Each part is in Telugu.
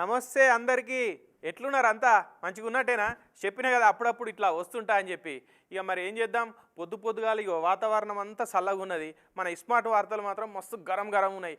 నమస్తే అందరికీ. ఎట్లున్నారు అంతా? మంచిగా ఉన్నట్టేనా? చెప్పినా కదా అప్పుడప్పుడు ఇట్లా వస్తుంటా అని చెప్పి. ఇక మరి ఏం చేద్దాం? పొద్దు పొద్దుగాల ఇక వాతావరణం అంతా చల్లగా ఉన్నది మన స్మార్ట్ వార్తలు మాత్రం మస్తు గరం గరం ఉన్నాయి.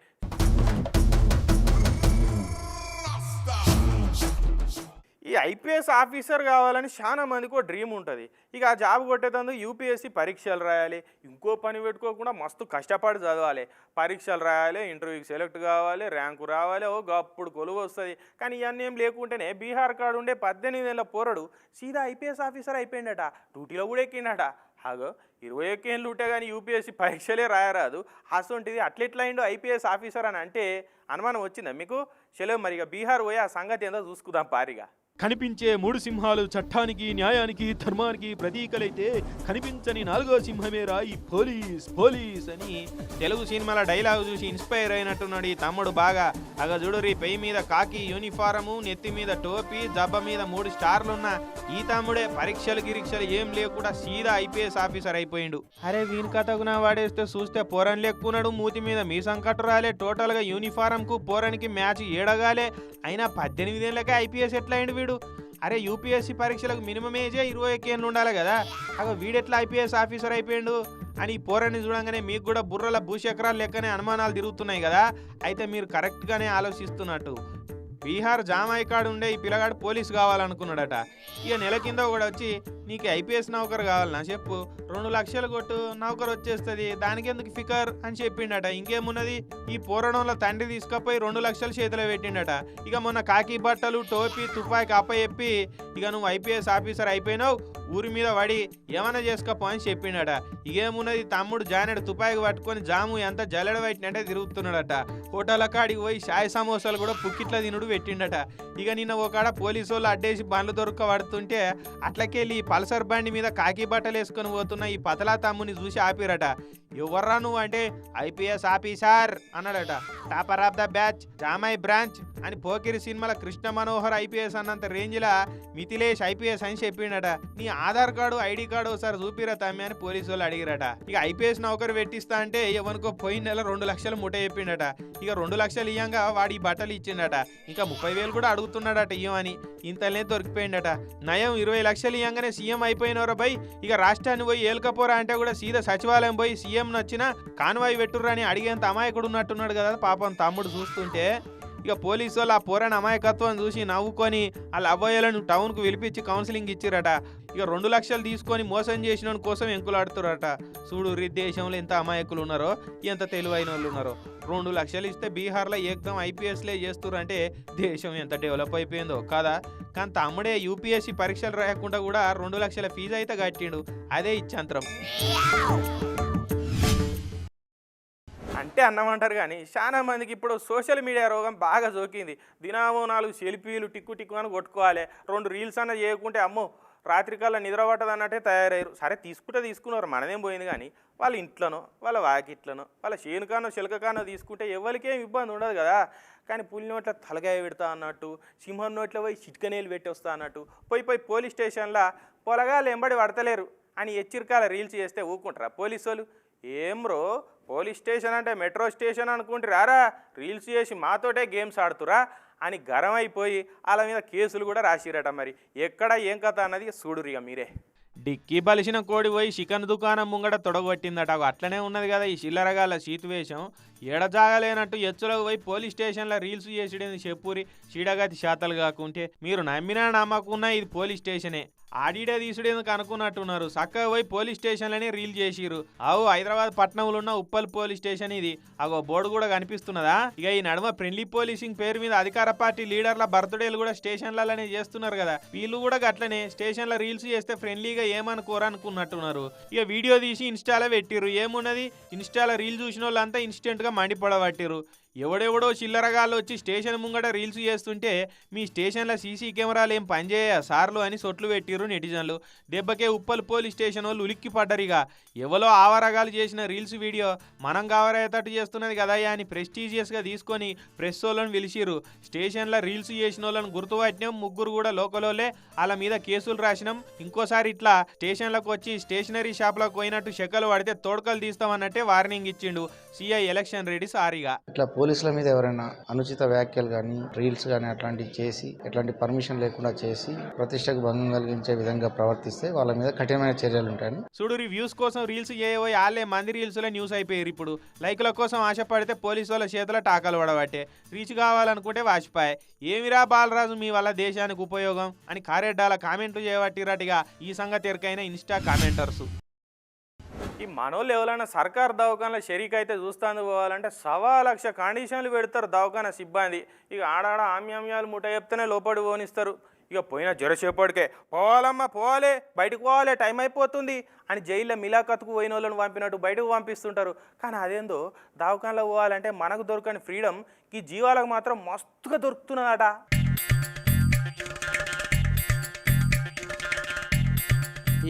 ఈ ఐపీఎస్ ఆఫీసర్ కావాలని చాలా మందికి ఒక డ్రీమ్ ఉంటుంది. ఇక ఆ జాబ్ కొట్టేటందుకు యూపీఎస్సీ పరీక్షలు రాయాలి. ఇంకో పని పెట్టుకోకుండా మస్తు కష్టపడి చదవాలి. పరీక్షలు రాయాలి ఇంటర్వ్యూకి సెలెక్ట్ కావాలి ర్యాంకు రావాలి ఓ గప్పుడు కొలువు వస్తుంది. కానీ ఇవన్నీ ఏం లేకుంటేనే బీహార్ కాడు ఉండే పద్దెనిమిది ఏళ్ళ పోరడు సీదా ఐపీఎస్ ఆఫీసర్ అయిపోయిండట. డ్యూటీలో కూడా ఎక్కిండట. అగో ఇరవై ఒక్కేళ్ళు ఉంటే కానీ యూపీఎస్సీ పరీక్షలే రాయరాదు. అసొంటిది అట్లెట్లా అయిందో ఐపీఎస్ ఆఫీసర్ అని అంటే అనుమానం వచ్చిందా మీకు? సెలవు మరి ఇక బీహార్ పోయి ఆ సంగతి ఏందో చూసుకుందాం పారిగా. కనిపించే మూడు సింహాలు చట్టానికి న్యాయానికి ధర్మానికి ప్రతీకలైతే కనిపించని నాలుగో సింహమేరా ఈ పోలీస్ పోలీస్ అని తెలుగు సినిమాల డైలాగ్ చూసి ఇన్స్పైర్ అయినట్టున్నాడు ఈ తమ్ముడు బాగా. అగ చూడురి పై మీద కాకి యూనిఫారము నెత్తి మీద టోపీ జబ్బ మీద మూడు స్టార్లున్న ఈ తమ్ముడే పరీక్షలు గిరీక్షలు ఏం లేకుండా సీదా ఐపీఎస్ ఆఫీసర్ అయిపోయిండు. అరే వీని కథకున వాడేస్తే చూస్తే పోరన్ లేకున్నాడు మూతి మీద మీ కట్టురాలే టోటల్గా యూనిఫారం కు మ్యాచ్ ఏడగాలే. అయినా పద్దెనిమిదేళ్ళకే ఐపీఎస్ ఎట్లా అయిండు వీడు? అరే యూపీఎస్సీ పరీక్షలకు మినిమం ఏజే ఇరవై ఎక్కేళ్ళు ఉండాలి కదా. అగో వీడెట్లా ఐపీఎస్ ఆఫీసర్ అయిపోయిండు? అని ఈ పోరాన్ని చూడంగానే మీకు కూడా బుర్రల భూచక్రాలు లెక్కనే అనుమానాలు తిరుగుతున్నాయి కదా. అయితే మీరు కరెక్ట్గానే ఆలోచిస్తున్నట్టు. బీహార్ జామాయికాడు ఉండే ఈ పిల్లగాడు పోలీస్ కావాలనుకున్నాడట. ఇక నెల కింద ఒకడు వచ్చి నీకు ఐపీఎస్ నౌకరు కావాలన్నా చెప్పు. రెండు లక్షలు కొట్టు నౌకరు వచ్చేస్తుంది. దానికి ఎందుకు ఫికర్? అని చెప్పిండట. ఇంకేమున్నది? ఈ పోరణంలో తండ్రి తీసుకపోయి రెండు లక్షలు చేతిలో పెట్టిండట. ఇక మొన్న కాకి బట్టలు టోపీ తుపాయికి అప్ప చెప్పి ఇక నువ్వు ఐపీఎస్ ఆఫీసర్ అయిపోయినావు. ఊరి మీద పడి ఏమైనా చేసుకోపో అని చెప్పిండట. ఇగేమున్నది తమ్ముడు జానెడు తుపాయికి పట్టుకొని జాము ఎంత జల్లెడ పెట్టినట్టే తిరుగుతున్నాడట. హోటల్ కాడికి పోయి షాయ్ సమోసాలు కూడా పుక్కిట్ల తినుడు పెట్టిండట. ఇక నిన్న ఒకడ పోలీసు వాళ్ళు అడ్డేసి బండ్లు దొరక్క పడుతుంటే అట్లకెళ్ళి ఈ పల్సర్ బండి మీద కాకి బట్టలు వేసుకొని పోతున్న ఈ పతలా తమ్ముని చూసి ఆపిరట. ఎవర్రా నువ్వు అంటే? ఐపీఎస్ ఆఫీసర్ అన్నాడట. టాపర్ ఆఫ్ ద బ్యాచ్ జామాయ్ బ్రాంచ్ అని పోకిరి సినిమాల కృష్ణ మనోహర్ ఐపీఎస్ అన్నంత రేంజ్లా మిథిలేష్ ఐపీఎస్ అని చెప్పిండట. నీ ఆధార్ కార్డు ఐడి కార్డు ఒకసారి చూపిరా తమ్మి అని పోలీసు వాళ్ళు అడిగిరట. ఇక ఐపీఎస్ నౌకరు పెట్టిస్తా అంటే ఎవరికో పోయిన నెల రెండు లక్షలు ముఠ చెప్పిండట. ఇక రెండు లక్షలు ఇయ్యంగా వాడి బట్టలు ఇచ్చిండట. ఇంకా ముప్పై వేలు కూడా అడుగుతున్నాడట ఇయ్యమని ఇంతలనే దొరికిపోయిండట. నయం ఇరవై లక్షలు ఇయ్యంగానే సీఎం అయిపోయినవరా బై. ఇక రాష్ట్రాన్ని పోయి ఏలుకపోరా అంటే కూడా సీదా సచివాలయం పోయి సీఎం నచ్చిన కాన్వాయ్ పెట్టుర్రా అని అడిగేంత అమాయకుడు ఉన్నట్టున్నాడు కదా పాపం తమ్ముడు చూస్తుంటే. ఇక పోలీసు వాళ్ళు ఆ పోరాని అమాయకత్వం చూసి నవ్వుకొని వాళ్ళ అబ్బాయిలను టౌన్కు పిలిపించి కౌన్సిలింగ్ ఇచ్చిరట. ఇక రెండు లక్షలు తీసుకొని మోసం చేసిన కోసం ఎంకులాడుతురట. చూడు రీ దేశంలో ఎంత అమాయకులు ఉన్నారో ఎంత తెలివైన వాళ్ళు ఉన్నారో రెండు లక్షలు ఇస్తే బీహార్లో ఏకదం ఐపీఎస్లే చేస్తురంటే దేశం ఎంత డెవలప్ అయిపోయిందో కాదా? కానీ తమ్ముడే యూపీఎస్సీ పరీక్షలు రాయకుండా కూడా రెండు లక్షల ఫీజు అయితే కట్టిండు. అదే ఇచ్చంతరం. అంటే అన్నమంటారు కానీ చాలా మందికి ఇప్పుడు సోషల్ మీడియా రోగం బాగా సోకింది. దినామో నాలుగు సెల్ఫీలు టిక్కు టిక్కు అని కొట్టుకోవాలి. రెండు రీల్స్ అన్న చేయకుంటే అమ్మో రాత్రికాల నిద్ర పట్టదు అన్నట్టే తయారయ్యారు. సరే తీసుకుంటే తీసుకున్నారు మనదేం పోయింది కానీ వాళ్ళ ఇంట్లోనో వాళ్ళ వాకిట్లనో వాళ్ళ చేనుకానో చిలకకానో తీసుకుంటే ఎవరికేం ఇబ్బంది ఉండదు కదా. కానీ పులి నోట్ల తలగాయ పెడతా అన్నట్టు సింహం నోట్ల పోయి చిట్కనేలు పెట్టి వస్తా అన్నట్టు పోయి పోయి పోలీస్ స్టేషన్లో పొలగాలు ఎంబడి పడతలేరు అని హెచ్చరికల రీల్స్ చేస్తే ఊరుకుంటారా పోలీసు వాళ్ళు ఏం రో పోలీస్ స్టేషన్ అంటే మెట్రో స్టేషన్ అనుకుంటారా రీల్స్ చేసి మాతోటే గేమ్స్ ఆడుతురా? అని గరం అయిపోయి వాళ్ళ మీద కేసులు కూడా రాసిరట మరి. ఎక్కడ ఏం కథ అన్నది చూడురిగా మీరే. డిక్కీ బలిసిన కోడి పోయి చికెన్ దుకాణం ముంగట తొడగొట్టిందట. అట్లనే ఉన్నది కదా ఈ చిల్లరగాల సీతువేషం. ఎడజాగలేనట్టు ఎచ్చులకు పోయి పోలీస్ స్టేషన్లో రీల్స్ చేసిడేది చెప్పురి చీడగతి శాతలు కాకుంటే. మీరు నమ్మినా నమ్మకున్నా ఇది పోలీస్ స్టేషనే. ఆడిడే తీసుడేందుకు అనుకున్నట్టున్నారు. చక్కగా పోయి పోలీస్ స్టేషన్లోనే రీల్ చేసిరు అవు హైదరాబాద్ పట్టణంలో ఉన్న ఉప్పల్ పోలీస్ స్టేషన్ ఇది. అగో బోర్డు కూడా కనిపిస్తున్నదా? ఇక ఈ నడుమ ఫ్రెండ్లీ పోలీసింగ్ పేరు మీద అధికార పార్టీ లీడర్ల బర్త్డేలు కూడా స్టేషన్లలోనే చేస్తున్నారు కదా. వీళ్ళు కూడా అట్లనే స్టేషన్లో రీల్స్ చేస్తే ఫ్రెండ్లీగా ఏమనుకోరు అనుకున్నట్టున్నారు. ఇక వీడియో తీసి ఇన్స్టాలో పెట్టిర్రు. ఏమున్నది? ఇన్స్టాలో రీల్ చూసిన వాళ్ళంతా ఇన్స్టెంట్గా మండిపడబట్టిరు ఎవడెవడో చిల్లరగాళ్ళు వచ్చి స్టేషన్ ముంగట రీల్స్ చేస్తుంటే మీ స్టేషన్లో సీసీ కెమెరాలు ఏం పనిచేయ సార్లు అని సొట్లు పెట్టిర్రు నెటిజన్లు. దెబ్బకే ఉప్పల్ పోలీస్ స్టేషన్ వాళ్ళు ఉలిక్కి పడ్డరిగా. ఎవలో ఆవరగాలు చేసిన రీల్స్ వీడియో మనం కావరయ్యేటట్టు చేస్తున్నది కదా అని ప్రెస్టీజియస్గా తీసుకొని ప్రెస్ వాళ్ళని పిలిచిరు స్టేషన్లో రీల్స్ చేసిన వాళ్ళని గుర్తుపట్టినాం. ముగ్గురు కూడా లోకలోలే వాళ్ళ. మీద కేసులు రాసినాం. ఇంకోసారి ఇట్లా స్టేషన్లకు వచ్చి స్టేషనరీ షాప్లకు పోయినట్టు చెక్కలు పడితే తోడకలు తీస్తామన్నట్టే వార్నింగ్ ఇచ్చిండు. సిఐ ఎలక్షన్ రెడ్డి సారీగా. పోలీసుల మీద ఎవరైనా అనుచిత వ్యాఖ్యలు కానీ రీల్స్ కానీ అట్లాంటివి చేసి ఎట్లాంటి పర్మిషన్ లేకుండా చేసి ప్రతిష్టకు భంగం కలిగించే విధంగా ప్రవర్తిస్తే వాళ్ళ మీద కఠినమైన చర్యలు ఉంటాయని. చూడు వ్యూస్ కోసం రీల్స్ చేయబోయి వాళ్ళే మంది రీల్స్లో న్యూస్ అయిపోయారు ఇప్పుడు. లైక్ల కోసం ఆశపడితే పోలీసు వాళ్ళ చేతిలో టాకాలు పడబట్టే. రీచ్ కావాలనుకుంటే వాజ్పాయ్. ఏమిరా బాలరాజు మీ వల్ల దేశానికి ఉపయోగం? అని కారెడ్డాల కామెంట్లు చేయబట్టిరటిగా ఈ సంగతి ఎరకైన ఇన్స్టా కామెంటర్స్. ఈ మనోళ్ళు ఎవరైనా సర్కార్ దవాఖానలో షరీక్ అయితే చూస్తాను పోవాలంటే సవా లక్ష కండిషన్లు పెడతారు దవాఖాన సిబ్బంది. ఇక ఆడాడ ఆమ్యామ్యాలు ముఠ చెప్తేనే లోపడి పోనిస్తారు. ఇక పోయిన జ్వరసేపటికే పోవాలమ్మా పోవాలి బయటకు పోవాలి టైం అయిపోతుంది అని జైల్లో మిలాఖత్కు పోయిన వాళ్ళని పంపినట్టు బయటకు పంపిస్తుంటారు. కానీ అదేందో దవాఖానలో పోవాలంటే మనకు దొరకని ఫ్రీడమ్ ఈ జీవాలకు మాత్రం మస్తుగా దొరుకుతున్నదట.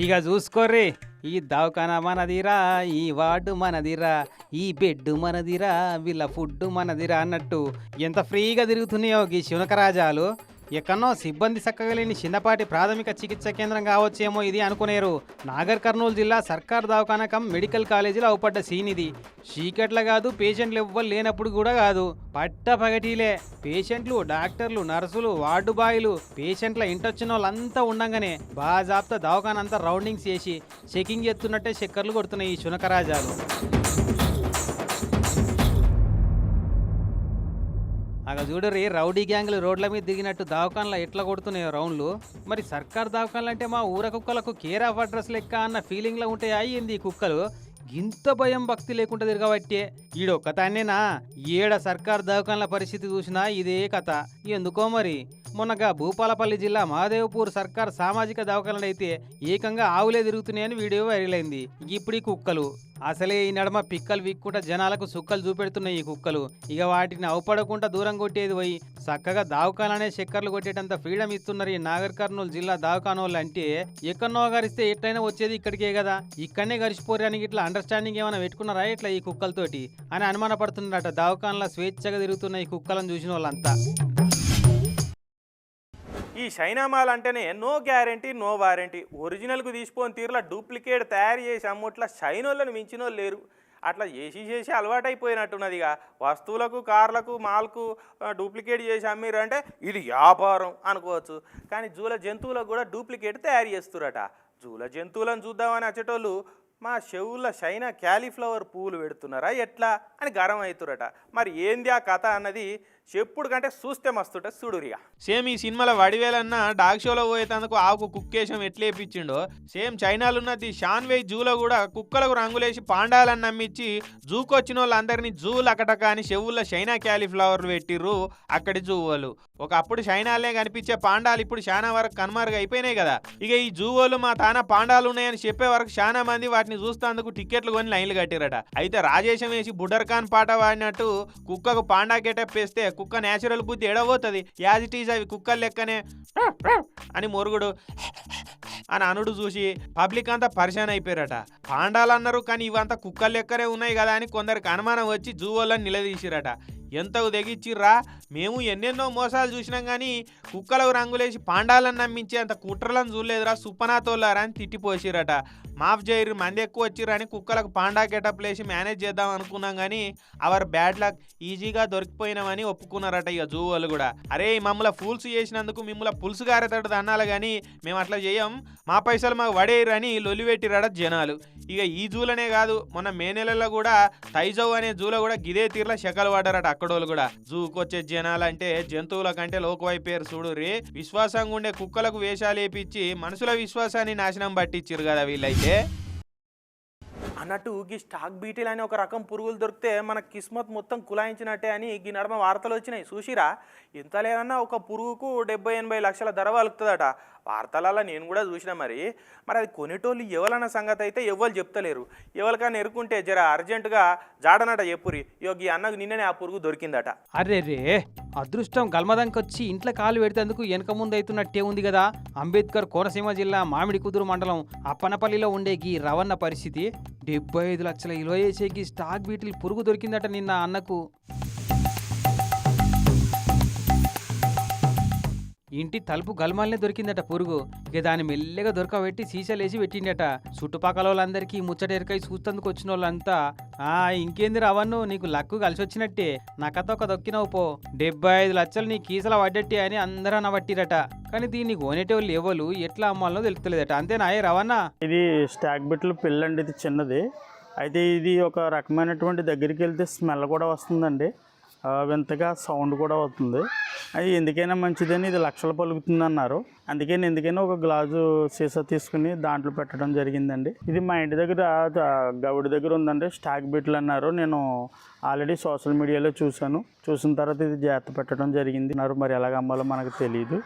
ఇక చూసుకోర్రీ. ఈ దవాఖానా మనదిరా ఈ వార్డు మనదిరా ఈ బెడ్ మనదిరా వీళ్ళ ఫుడ్ మనదిరా అన్నట్టు ఎంత ఫ్రీగా తిరుగుతున్నాయో ఈ శునకరాజాలు ఎక్కడో సిబ్బంది చక్కగా లేని చిన్నపాటి ప్రాథమిక చికిత్స కేంద్రం కావచ్చేమో ఇది అనుకునేరు. నాగర్ కర్నూలు జిల్లా సర్కార్ దవాఖానా మెడికల్ కాలేజీలో అవుపడ్డ సీన్ ఇది చీకట్ల కాదు పేషెంట్లు ఎవ్వరు లేనప్పుడు కూడా కాదు. పట్ట పగటీలే పేషెంట్లు డాక్టర్లు నర్సులు వార్డు బాయ్లు పేషెంట్ల ఇంటొచ్చిన వాళ్ళంతా ఉండగానే బాజాబ్తా దవాఖాన అంతా రౌండింగ్స్ చేసి చెకింగ్ చేస్తున్నట్టే చక్కర్లు కొడుతున్నాయి ఈ శునకరాజాలు. అక్కడ చూడరి రౌడీ గ్యాంగ్లు రోడ్ల మీద దిగినట్టు దవాఖానలో ఎట్లా కొడుతున్నాయో రౌండ్లు. మరి సర్కార్ దావకాన్లు అంటే మా ఊర కుక్కలకు కేర్ ఆఫ్ అడ్రస్ లెక్క అన్న ఫీలింగ్లో ఉంటే అయ్యింది ఈ కుక్కలు. ఇంత భయం భక్తి లేకుండా తిరగబట్టే. ఈడో కథ అన్నేనా ఏడ సర్కార్ దవాఖానల పరిస్థితి చూసినా ఇదే కథ. ఎందుకో మరి? మొన్నగా భూపాలపల్లి జిల్లా మహాదేవ్పూర్ సర్కార్ సామాజిక దవాఖానలు అయితే ఏకంగా ఆవులే తిరుగుతున్నాయని వీడియో వైరల్ అయింది. ఇప్పుడు ఈ కుక్కలు. అసలే ఈ నడమ పిక్కలు విక్కుంటా జనాలకు సుక్కలు చూపెడుతున్నాయి ఈ కుక్కలు. ఇక వాటిని అవపడకుండా దూరం కొట్టేది పోయి చక్కగా దావకాలనే చక్కర్లు కొట్టేటంత ఫ్రీడమ్ ఇస్తున్నారు ఈ నాగర్ కర్నూలు జిల్లా దావకానోళ్ళు అంటే ఎక్కడనో గరిస్తే ఎట్లయినా వచ్చేది ఇక్కడికే కదా ఇక్కడనే గరిచిపోరానికి ఇట్లా అండర్స్టాండింగ్ ఏమైనా పెట్టుకున్నారా ఇట్లా ఈ కుక్కలతోటి? అని అనుమానపడుతున్నారట దావకాన్లా స్వేచ్ఛగా తిరుగుతున్న ఈ కుక్కలను చూసిన వాళ్ళంతా ఈ షైనామాల్ అంటేనే నో గ్యారంటీ నో వారంటీ ఒరిజినల్కు తీసుకొని తీరులా డూప్లికేట్ తయారు చేసి అమ్ముట్లా షైనోళ్ళని మించినోళ్ళు లేరు. అట్లా చేసి చేసి అలవాటైపోయినట్టున్నది ఇక వస్తువులకు కార్లకు మాల్కు డూప్లికేట్ చేసి అమ్మిరు అంటే ఇది వ్యాపారం అనుకోవచ్చు. కానీ జూల జంతువులకు కూడా డూప్లికేట్ తయారు చేస్తురట. జూల జంతువులను చూద్దామని వచ్చేటోళ్ళు మా చెవుల చైనా క్యాలీఫ్లవర్ పువ్వులు పెడుతున్నారా? ఎట్లా? అని గరం అవుతురట. మరి ఏంది ఆ కథ అన్నది చెప్పుడు కంటే చూస్తే మస్తుంటే చూడురిగా. సేమ్ ఈ సినిమాలో వడివేలన్న డాగ్ షోలో పోయేటందుకు ఆవుకు కుక్కేశం ఎట్లేపించిండో సేమ్ చైనాలో ఉన్నది షాన్వే జూలో కూడా కుక్కలకు రంగులేసి పాండాలని నమ్మించి జూకు వచ్చిన వాళ్ళందరినీ జూ లకటక అని చెవుల్లో చైనా క్యాలీఫ్లవర్లు పెట్టిర్రు అక్కడి జూ వాళ్ళు ఒకప్పుడు చైనాలే కనిపించే పాండాలు ఇప్పుడు చాలా వరకు కనుమరుగు అయిపోయినాయి కదా. ఇక ఈ జూ వాళ్ళు మా తాన పాండాలు ఉన్నాయని చెప్పే వరకు చాలా మంది వాటిని చూస్తేందుకు టికెట్లు కొని లైన్లు కట్టిరట. అయితే రాజేశం వేసి బుడర్ ఖాన్ పాట వాడినట్టు కుక్కకు పాండా గెటప్ వేస్తే కుక్క నేచురల్ బుద్ధి ఎడబోతుంది. యాజ్ ఇట్ ఈజ్ అవి కుక్కలు లెక్కనే. అని మొరుగుడు అని అనుడు చూసి పబ్లిక్ అంతా పరిశాన్ అయిపోయారట. పాండాలు అన్నారు కానీ ఇవంతా కుక్కలు లెక్కనే ఉన్నాయి కదా అని కొందరికి అనుమానం వచ్చి జూ వాళ్ళని నిలదీసిరట. ఎంతకు తెగిచ్చిర్రా? మేము ఎన్నెన్నో మోసాలు చూసినాం కానీ కుక్కలకు రంగులేసి పాండాలను నమ్మించి అంత కుట్రలను చూడలేదురా. సుప్పనాతోళ్ళారా అని తిట్టిపోసిరట. మాఫ్ చేయరు మంది ఎక్కువ వచ్చిరని కుక్కలకు పాండా గెటప్ లేసి మేనేజ్ చేద్దాం అనుకున్నాం కానీ అవర్ బ్యాడ్ లక్ ఈజీగా దొరికిపోయినామని ఒప్పుకున్నారట ఇక జూ వాళ్ళు కూడా. అరే మమ్మల్ని ఫూల్స్ చేసినందుకు మిమ్మల్ని పులుసు గారేతడు అన్నాలి కానీ మేము అట్లా చేయం. మా పైసలు మాకు వడేయరు అని లొలిపెట్టిరట జనాలు. ఇక ఈ జూలనే కాదు మొన్న మే నెలలో కూడా తైజౌ అనే జూలో కూడా గిదే తీర్ల శకలు పడ్డారట అక్కడోళ్ళు కూడా. జూకు వచ్చే జనాలంటే జంతువుల కంటే లోకువైపోయారు చూడు రే. విశ్వాసంగా ఉండే కుక్కలకు వేషాలు వేపించి మనుషుల విశ్వాసాన్ని నాశనం పట్టించారు కదా వీళ్ళైతే. అన్నట్టు ఈ స్టాక్ బీటిల్ అనే ఒక రకం పురుగులు దొరికితే మన కిస్మత్ మొత్తం కులాయించినట్టే అని ఈ నడమ వార్తలు వచ్చినాయి. చూసిరా? ఇంత లేదన్నా ఒక పురుగుకు డెబ్బై ఎనభై లక్షల ధర వలుకుతుందట. వార్తలలో నేను కూడా చూసిన మరి మరి అది కొనేటోళ్ళు ఎవరన్న సంగతి అయితే ఎవరు చెప్తలేరు. ఎవరికైనా ఎరుకుంటే జర అర్జెంటుగా జాడనట చెప్పురి. యోగి అన్నకు నిన్ననే ఆ పురుగు దొరికిందట. అరే రే అదృష్టం గల్మదంకొచ్చి ఇంట్లో కాలు పెడితేందుకు వెనక ముందు అవుతున్నట్టే ఉంది కదా అంబేద్కర్ కోనసీమ జిల్లా మామిడి కుదురు మండలం అప్పనపల్లిలో ఉండే గీ రవణ పరిస్థితి. డెబ్బై ఐదు లక్షల ఇలువ వేసేకి స్టాక్ బీటిల్ పురుగు దొరికిందట నిన్న అన్నకు. ఇంటి తలుపు గల్మాలనే దొరికిందట పురుగు. ఇక దాన్ని మెల్లగా దొరకబెట్టి సీసాలేసి పెట్టిండట. చుట్టుపక్కల వాళ్ళందరికీ ముచ్చట ఎరకై చూస్తందుకు వచ్చిన వాళ్ళంతా ఆ ఇంకేంది రావన్ను నీకు లక్కు కలిసి వచ్చినట్టే నక్కతొక్క దొక్కినవు పో. డెబ్బై ఐదు లక్షలు నీ కీసల పడ్డట్టే అని అందరూ అనబట్టిరట. కానీ దీన్ని కొనేటోళ్ళు ఎవరు ఎట్లా అమ్మాలో తెలుస్తలేదట అంతేనా? ఏ రవన్నా ఇది స్టాక్ బిట్లు పిల్లండి ఇది చిన్నది. అయితే ఇది ఒక రకమైనటువంటి దగ్గరికి వెళ్తే స్మెల్ కూడా వస్తుందండి. వింతగా సౌండ్ కూడా అవుతుంది అది ఎందుకైనా మంచిదని ఇది లక్షలు పలుకుతుంది అన్నారు అందుకని ఎందుకైనా ఒక గ్లాజు సీసా తీసుకుని దాంట్లో పెట్టడం జరిగిందండి. ఇది మా ఇంటి దగ్గర గౌడి దగ్గర ఉందండి. స్టాక్ బిట్లు అన్నారు. నేను ఆల్రెడీ సోషల్ మీడియాలో చూశాను. చూసిన తర్వాత ఇది జాగ్రత్త పెట్టడం జరిగింది అన్నారు. మరి ఎలాగ అమ్మాలో మనకు తెలియదు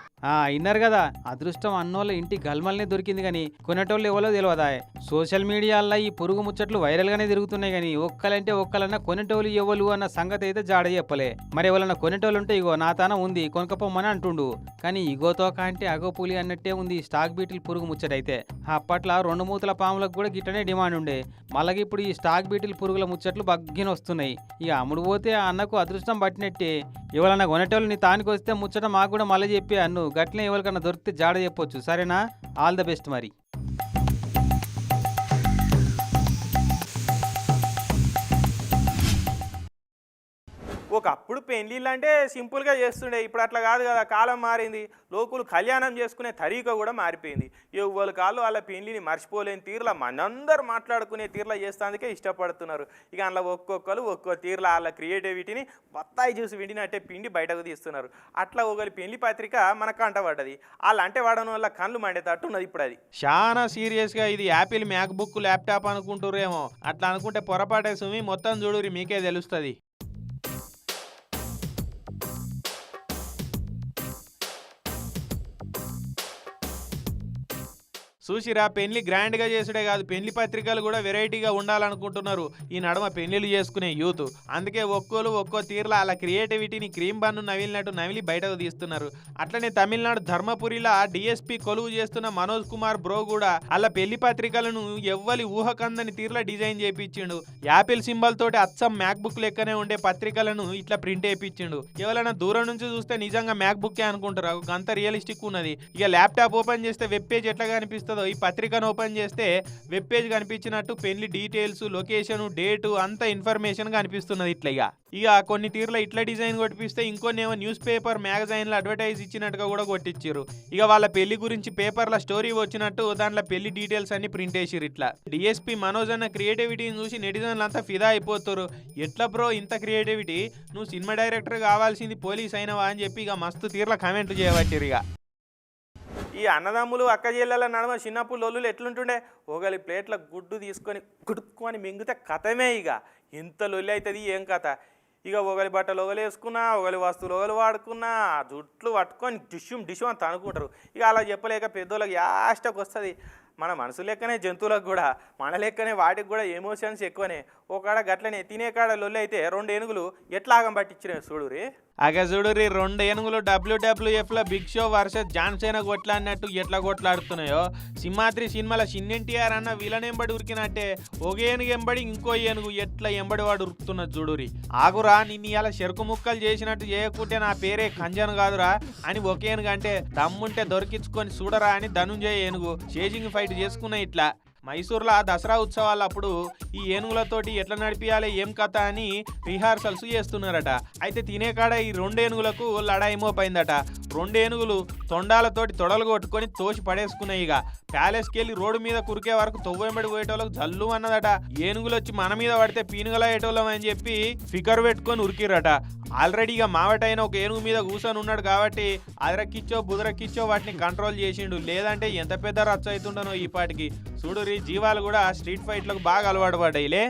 అయినారు కదా. అదృష్టం అన్నోళ్ళ ఇంటి గల్మల్నే దొరికింది కానీ కొనేటోళ్ళు ఎవరో తెలియదా సోషల్ మీడియాలో ఈ పురుగు ముచ్చట్లు వైరల్ గానే తిరుగుతున్నాయి కానీ ఒక్కలంటే ఒక్కలన్నా కొనేటోళ్ళు ఎవరు అన్న సంగతి అయితే జాడ చెప్పలే. మరి ఎవరన్నా కొనేటోళ్ళు ఉంటే ఇగో నా తాన ఉంది. కొనకపోమని అంటుండు. కానీ ఇగోతో కంటే అగో పులి అన్నట్టే ఉంది స్టాక్ బీటిల్ పురుగు ముచ్చటైతే. అప్పట్లో రెండు మూతల పాములకు కూడా గిట్టనే డిమాండ్ ఉండే. మళ్ళీ ఇప్పుడు ఈ స్టాక్ బీటిల్ పురుగుల ముచ్చట్లు బగ్గిన వస్తున్నాయి. ఇక అమ్ముడు పోతే ఆ అన్నకు అదృష్టం పట్టినట్టే. ఎవరన్నా కొనేటోళ్ళు నీ తానికి వస్తే ముచ్చట మాకు కూడా మళ్ళీ చెప్పి అన్ను. గట్లనే ఎవరికన్నా దొరికితే జాడ చెప్పొచ్చు. సరేనా? ఆల్ ద బెస్ట్ మరి. ఒకప్పుడు పెళ్ళిళ్ళు అంటే సింపుల్గా చేస్తుండే ఇప్పుడు అట్లా కాదు కదా కాలం మారింది. లోకులు కళ్యాణం చేసుకునే తరీక కూడా మారిపోయింది. ఎవ్వరు కాళ్ళు వాళ్ళ పెళ్ళిని మర్చిపోలేని తీరులా మనందరూ మాట్లాడుకునే తీరులా చేస్తానికే ఇష్టపడుతున్నారు. ఇక అందులో ఒక్కొక్కరు ఒక్కో తీరులా వాళ్ళ క్రియేటివిటీని బత్తాయి చూసి విండినట్టే పిండి బయటకు తీస్తున్నారు. అట్లా ఒకరి పెళ్ళి పత్రిక మన కంటపడ్డది వాళ్ళు అంటే వాడడం వల్ల కళ్ళు మండేటట్టు ఉన్నది ఇప్పుడు అది. చాలా సీరియస్గా ఇది యాపిల్ మ్యాక్ బుక్ ల్యాప్టాప్ అనుకుంటురేమో అట్లా అనుకుంటే పొరపాటే సుమి మొత్తం చూడురి మీకే తెలుస్తుంది. చూసిరా పెళ్ళి గ్రాండ్గా చేసుడే కాదు పెళ్ళి పత్రికలు కూడా వెరైటీగా ఉండాలనుకుంటున్నారు. ఈ నడుమ పెళ్ళిళ్ళు చేసుకునే యూత్. అందుకే ఒక్కోలు ఒక్కో తీరులో అలా క్రియేటివిటీని క్రీమ్ బన్ను నవిలినట్టు నవిలి బయటకు తీస్తున్నారు. అట్లనే తమిళనాడు ధర్మపురిలో డిఎస్పి కొలువు చేస్తున్న మనోజ్ కుమార్ బ్రో కూడా అలా పెళ్ళి పత్రికలను ఎవ్వలి ఊహకందని తీరులో డిజైన్ చేయించిండు యాపిల్ సింబల్ తోటి అచ్చం మ్యాక్ బుక్ లెక్కనే ఉండే పత్రికలను ఇట్లా ప్రింట్ వేయించిండు ఎవరైనా దూరం నుంచి చూస్తే నిజంగా మ్యాక్ బుక్కే అనుకుంటారు అంత రియలిస్టిక్ ఉన్నది. ఇక ల్యాప్టాప్ ఓపెన్ చేస్తే వెబ్ పేజ్ ఎట్లా కనిపిస్తుంది ఈ పత్రికను ఓపెన్ చేస్తే వెబ్ పేజ్ కనిపించినట్టు పెళ్ళి డీటెయిల్స్ లొకేషన్ డేటు అంత ఇన్ఫర్మేషన్ కనిపిస్తున్నది ఇట్లా ఇక ఇక కొన్ని తీరులో ఇట్లా డిజైన్ కొట్టిపిస్తే ఇంకొన్ని ఏమో న్యూస్ పేపర్ మ్యాగజైన్లో అడ్వర్టైజ్ ఇచ్చినట్టుగా కూడా కొట్టించారు ఇక వాళ్ళ పెళ్ళి గురించి పేపర్ల స్టోరీ వచ్చినట్టు దాంట్లో పెళ్ళి డీటెయిల్స్ అన్ని ప్రింట్ వేసిరు ఇట్లా. డిఎస్పి మనోజ్ అన్న క్రియేటివిటీని చూసి నెటిజన్లు అంతా ఫిదా అయిపోతారు ఎట్లా బ్రో ఇంత క్రియేటివిటీ? నువ్వు సినిమా డైరెక్టర్ కావాల్సింది పోలీస్ అయినవా అని చెప్పి ఇక మస్తు తీర్ల కామెంట్లు చేయబట్టిరు ఇక ఈ అన్నదమ్ములు అక్క చెల్లెల నడుమ చిన్నప్పుడు లొల్లులు ఎట్లుంటుండే? ఒకలి ప్లేట్ల గుడ్డు తీసుకొని కుడుక్కొని మింగితే కథమే ఇక. ఇంత లొల్లి అవుతుంది ఏం కథ? ఇక ఒకలి బట్టలు ఒకరు వేసుకున్నా ఒకలి వస్తువులు ఒకరు వాడుకున్నా జుట్లు పట్టుకొని డిష్యూమ్ డిష్యూమ్ అంత అనుకుంటారు ఇక అలా చెప్పలేక పెద్దోళ్ళకి యాస్టకు వస్తుంది. మన మనసు లెక్కనే జంతువులకు కూడా మన లెక్కనే వాటికి కూడా ఎమోషన్స్ ఎక్కువనే. ఒకడ గట్లనే తినే కాడ లొల్లి అయితే రెండు ఏనుగులు ఎట్లా ఆగం పట్టించినాయి చూడురి అగ చూడురి రెండు ఏనుగులు డబ్ల్యూడబ్ల్యూఎఫ్లో Big Show versus John Cena కొట్లాడినట్టు ఎట్లా కొట్లాడుతున్నాయో. సింహాద్రి సినిమాల సిన్నెన్టీఆర్ అన్న విలన్ ఎంబడి ఉరికినట్టే ఒక ఏనుగు ఎంబడి ఇంకో ఏనుగు ఎట్లా ఎంబడి వాడు ఉరుకుతున్నది చూడురి ఆగురా నిన్ను ఇలా చెరుకు ముక్కలు చేసినట్టు చేయకుంటే నా పేరే కంజన్ కాదురా అని ఒక ఏనుగు అంటే దమ్ముంటే దొరికించుకొని చూడరా అని ధనుంజయ ఏనుగు చేజింగ్ ఫైట్ చేసుకున్న ఇట్లా. మైసూర్లో ఆ దసరా ఉత్సవాలప్పుడు ఈ ఏనుగులతోటి ఎట్లా నడిపియాలి ఏం కథ అని రిహార్సల్స్ చేస్తున్నారట. అయితే తినే కాడ ఈ రెండు ఏనుగులకు లడాయి మోపైందట రెండు ఏనుగులు తొండాలతోటి తొడలు కొట్టుకొని తోసి పడేసుకున్నాయి ఇక. ప్యాలెస్కి వెళ్ళి రోడ్డు మీద కురికే వరకు తొవ్వెంబడి పోయేటోళ్ళకు జల్లు అన్నదట. ఏనుగులు వచ్చి మన మీద పడితే పీనుగలయ్యేటోళ్ళం అని చెప్పి ఫిగర్ పెట్టుకొని ఉరికిరట ఆల్రెడీగా మావటైన ఒక ఏనుగు మీద కూర్చొని ఉన్నాడు కాబట్టి అదరక్కిచ్చో బుదరక్కిచ్చో వాటిని కంట్రోల్ చేసిండు. లేదంటే ఎంత పెద్ద రచ్చ అవుతుండనో ఈ పాటికి. చూడురి జీవాలు కూడా స్ట్రీట్ ఫైట్లకు బాగా అలవాటు పడ్డాయిలే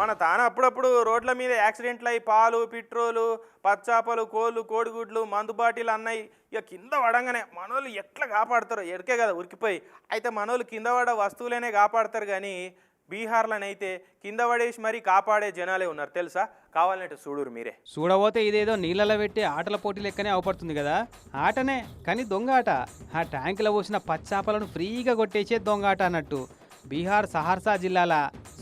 మన తాను అప్పుడప్పుడు రోడ్ల మీద యాక్సిడెంట్లు అయ్యి పాలు పెట్రోలు పచ్చాపలు కోళ్ళు కోడిగుడ్లు మందు బాటిల్ అన్నాయి ఇక కింద పడంగానే మనోళ్ళు ఎట్లా కాపాడతారో ఎడికే కదా ఉరికిపోయి. అయితే మనోళ్ళు కింద పడ వస్తువులనే కాపాడతారు కానీ బీహార్లోనైతే కింద పడేసి మరీ కాపాడే జనాలే ఉన్నారు. తెలుసా? కావాలంటే చూడురు మీరే. చూడబోతే ఇదేదో నీళ్ళలో పెట్టి ఆటల పోటీ లెక్కనే అవపడుతుంది కదా? ఆటనే కానీ దొంగ ఆట. ఆ ట్యాంకులో పోసిన పచ్చాపలను ఫ్రీగా కొట్టేసే దొంగ ఆట అన్నట్టు. బీహార్ సహర్సా జిల్లాల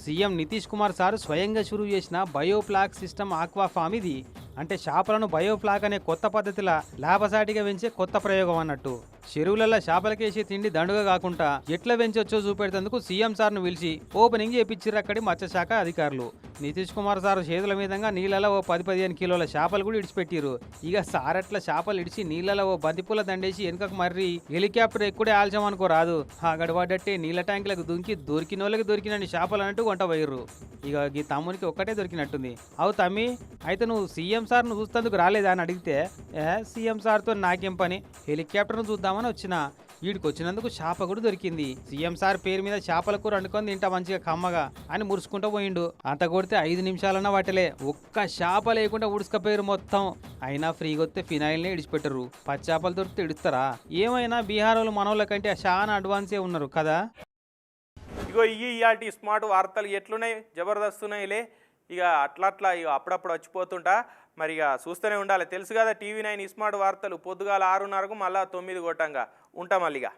సీఎం నితీష్ కుమార్ సార్ స్వయంగా షురూ చేసిన బయోప్లాక్ సిస్టమ్ ఆక్వా ఫామ్ ఇది. అంటే చేపలను బయోప్లాక్ అనే కొత్త పద్ధతిలా లాభసాటిగా పెంచే కొత్త ప్రయోగం అన్నట్టు. చెరువులలో చేపలకేసి తిండి దండుగా కాకుండా ఎట్లా పెంచొచ్చో చూపెడతందుకు సీఎం సార్ను పిలిచి ఓపెనింగ్ చేపించారు అక్కడి మత్స్యశాఖ అధికారులు. నితీష్ కుమార్ సార్ చేతుల మీదంగా నీళ్ళలో ఓ పది పదిహేను కిలోల చేపలు కూడా ఇడిచిపెట్టిరు ఇక సార్ అట్లా చేపలు ఇడిచి నీళ్ళలో ఓ బంతిపూల దండేసి వెనుకకు మర్రి హెలికాప్టర్ ఎక్కుడే ఆల్చం అనుకో రాదు. ఆ గడవాడట్టే నీళ్ళ ట్యాంకులకు దుంకి దొరికిన వాళ్ళకి దొరికినన్ని చేపలు అన్నట్టు వంట పోయిర్రు. ఇక ఈ తమ్మునికి ఒక్కటే దొరికినట్టుంది. అవు తమ్మి అయితే నువ్వు సీఎం సార్ను చూస్తేందుకు రాలేదా అని అడిగితే ఏ సీఎం సార్తో నాకేం పని? హెలికాప్టర్ను చూద్దామని వచ్చిన వీడికి వచ్చినందుకు చేప కూడా దొరికింది. సీఎం సార్ పేరు మీద చేపల కూర వండుకొని తింటా మంచిగా కమ్మగా అని మురుసుకుంటూ పోయిండు. అంత కొడితే ఐదు నిమిషాలన్నా వాటిలే. ఒక్క చేప లేకుండా ఉడుసుకపోయారు మొత్తం. అయినా ఫ్రీగా వస్తే ఫినాయిల్నే ఇడిచిపెట్టరు. పచ్చి చేపలు దొరికితే ఇడుస్తారా? ఏమైనా బీహార్ వాళ్ళు మనోళ్ళ కంటే చాలా అడ్వాన్సే ఉన్నారు కదా? ఇగో ఇవి ఇయాటి స్మార్ట్ వార్తలు ఎట్లున్నాయి? జబర్దస్త్ ఉన్నాయిలే. ఇక అట్లా అట్లా ఇక అప్పుడప్పుడు వచ్చిపోతుంటా. మరి ఇక చూస్తూనే ఉండాలి. తెలుసు కదా టీవీ నైన్ స్మార్ట్ వార్తలు పొద్దుగాల ఆరున్నరకు మళ్ళా తొమ్మిది కొట్టంగా ఉంటాం మళ్ళీగా